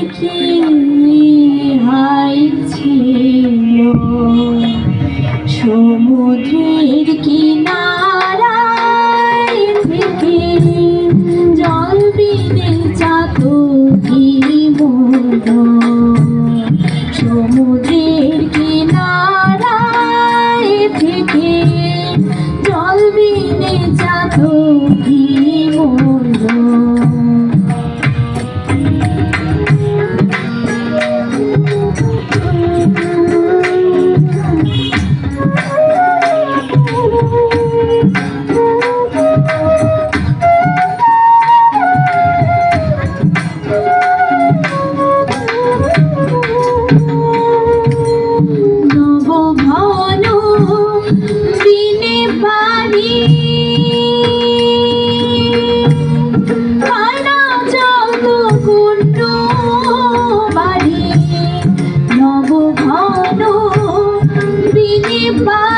মনে হাই ছিল সমুদ্রের goodbye.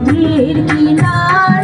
সমুদ্রের কিনারায়